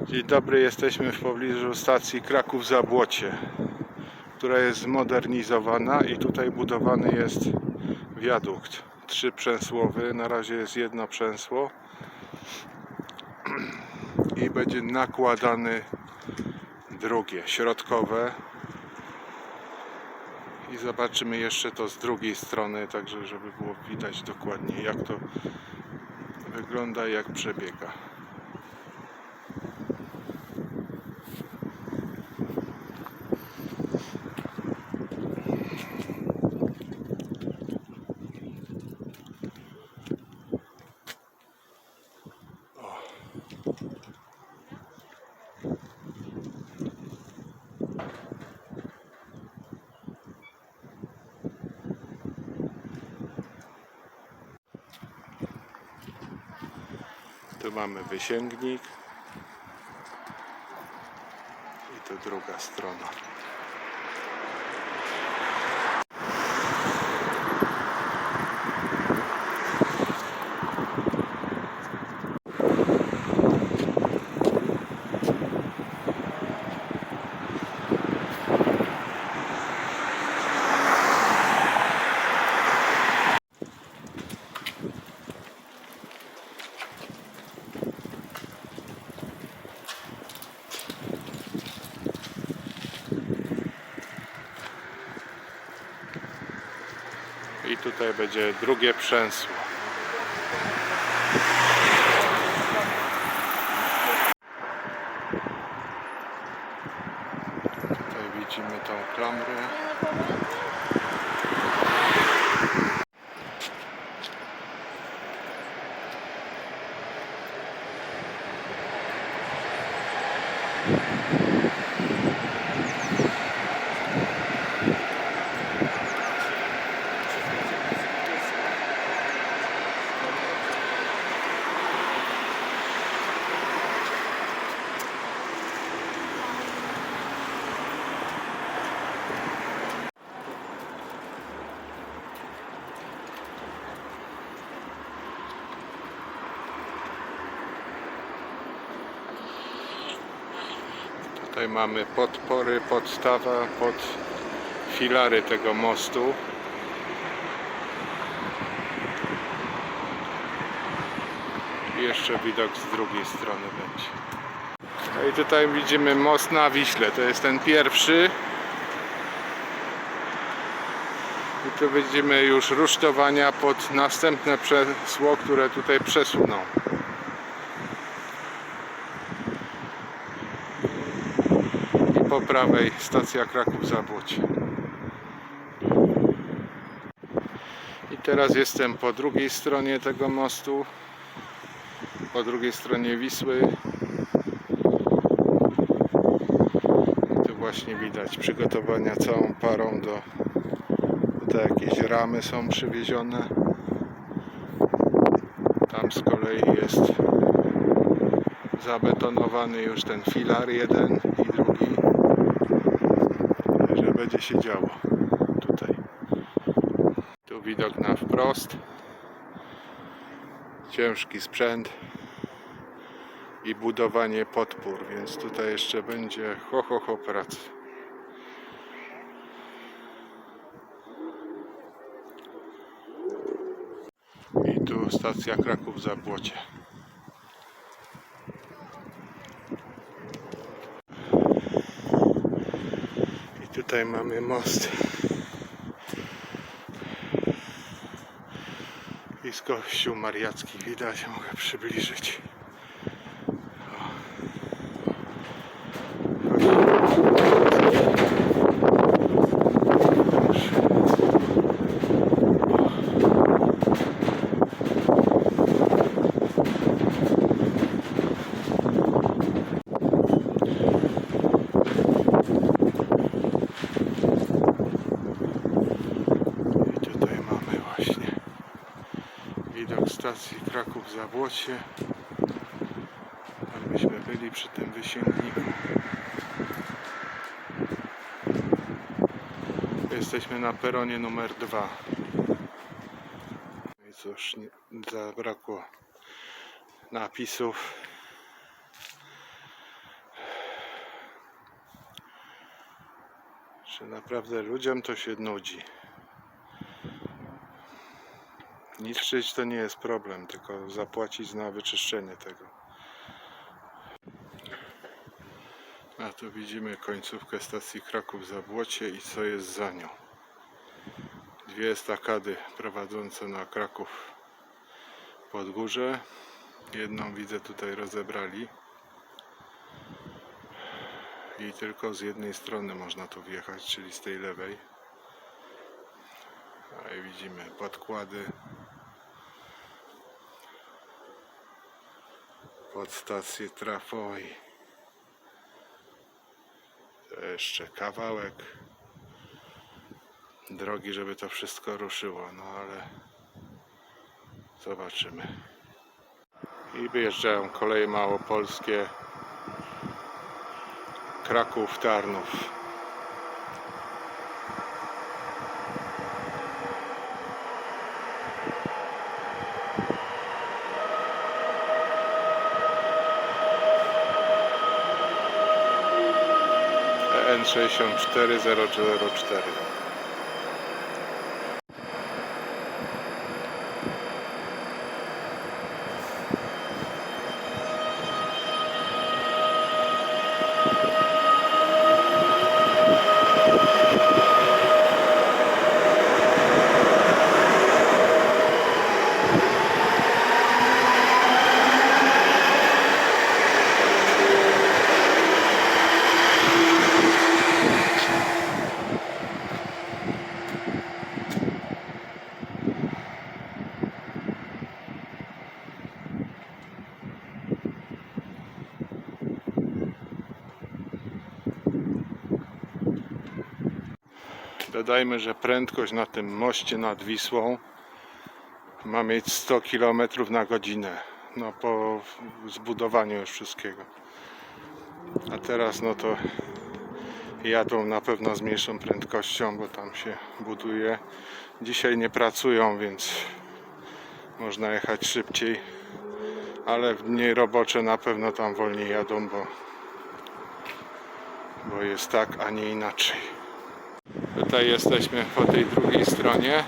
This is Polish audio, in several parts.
Dzień dobry, jesteśmy w pobliżu stacji Kraków Zabłocie, która jest zmodernizowana i tutaj budowany jest wiadukt. Trzyprzęsłowy, na razie jest jedno przęsło. I będzie nakładany drugie, środkowe. I zobaczymy jeszcze to z drugiej strony, także żeby było widać dokładnie jak to wygląda, jak przebiega. Mamy wysięgnik i to druga strona. I tutaj będzie drugie przęsło. Tutaj widzimy tą klamrę. Tutaj mamy podpory, podstawa pod filary tego mostu. I jeszcze widok z drugiej strony będzie. No i tutaj widzimy most na Wiśle. To jest ten pierwszy. I tu widzimy już rusztowania pod następne przesło, które tutaj przesuną. Po prawej stacja Kraków Zabłocie. I teraz jestem po drugiej stronie tego mostu, po drugiej stronie Wisły. I tu właśnie widać przygotowania całą parą do tutaj jakieś ramy są przywiezione. Tam z kolei jest zabetonowany już ten filar jeden i drugi będzie się działo tutaj. Tu widok na wprost. Ciężki sprzęt i budowanie podpór więc tutaj jeszcze będzie ho ho ho pracy. I tu stacja Kraków Zabłocie I tutaj mamy most. I z kościół mariacki widać, mogę przybliżyć. Zawłocie. Tam byśmy byli przy tym wysięgniku. Jesteśmy na peronie numer 2. No I cóż, zabrakło napisów. Czy naprawdę ludziom to się nudzi? Niszczyć to nie jest problem, tylko zapłacić na wyczyszczenie tego. A tu widzimy końcówkę stacji Kraków Zabłocie i co jest za nią. Dwie estakady prowadzące na Kraków Podgórze. Jedną widzę tutaj rozebrali. I tylko z jednej strony można tu wjechać, czyli z tej lewej. A i widzimy podkłady od stacji trafowej. To jeszcze kawałek drogi, żeby to wszystko ruszyło, no ale zobaczymy. I wyjeżdżają koleje małopolskie Kraków-Tarnów. 1 64 004 Dodajmy, że prędkość na tym moście nad Wisłą ma mieć 100 km na godzinę. No po zbudowaniu już wszystkiego. A teraz no to jadą na pewno z mniejszą prędkością, bo tam się buduje. Dzisiaj nie pracują, więc można jechać szybciej. Ale w dni robocze na pewno tam wolniej jadą, bo, bo jest tak, a nie inaczej. Tutaj jesteśmy po tej drugiej stronie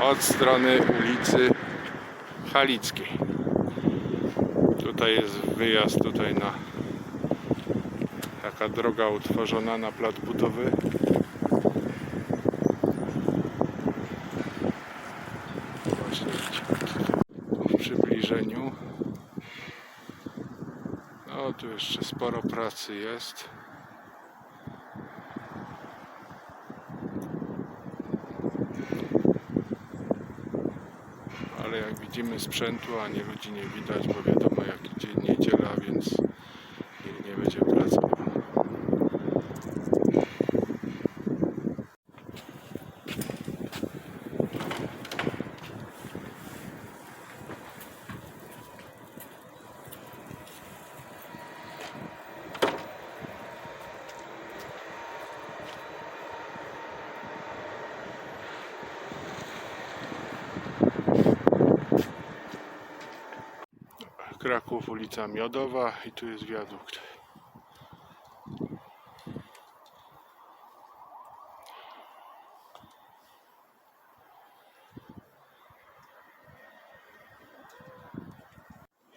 od strony ulicy Halickiej. Tutaj jest wyjazd tutaj na taka droga utworzona na plac budowy. Właśnie w przybliżeniu. No tu jeszcze sporo pracy jest. ale jak widzimy sprzętu, a nie ludzi nie widać, bo wiadomo jak dzień niedziela, więc nikt nie będzie pracował. Kraków, ulica Miodowa i tu jest wiadukt.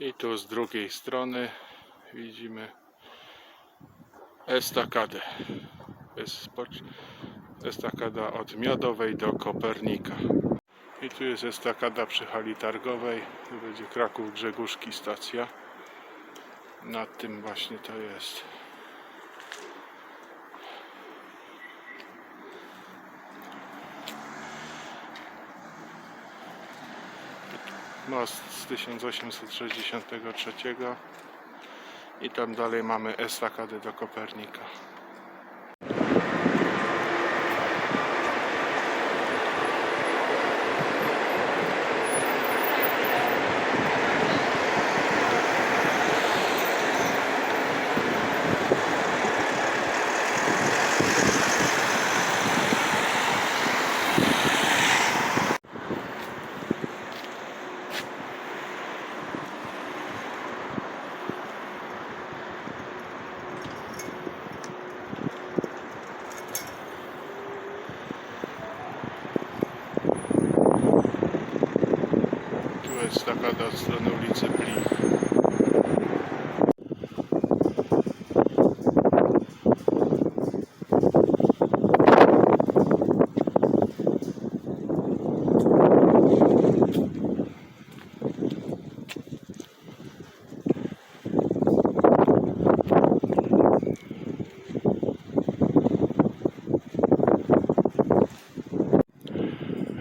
I tu z drugiej strony widzimy estakadę. Estakada od Miodowej do Kopernika. I tu jest estakada przy hali targowej. Tu będzie Kraków Grzegórzki stacja. Nad tym właśnie to jest. Most z 1863 i tam dalej mamy estakadę do Kopernika. Estakada od strony ulicy Blich.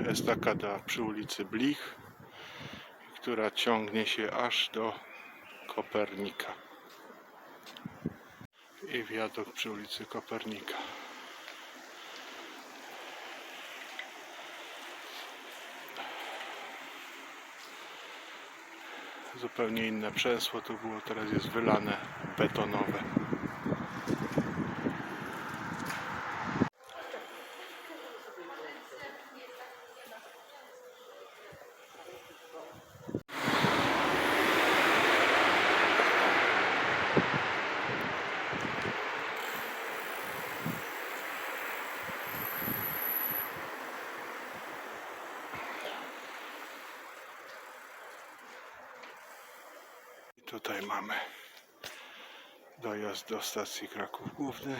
Estakada przy ulicy Blich, która ciągnie się aż do Kopernika. I wiadok przy ulicy Kopernika. Zupełnie inne przęsło to było, teraz jest wylane betonowe. Tutaj mamy dojazd do stacji Kraków Główny.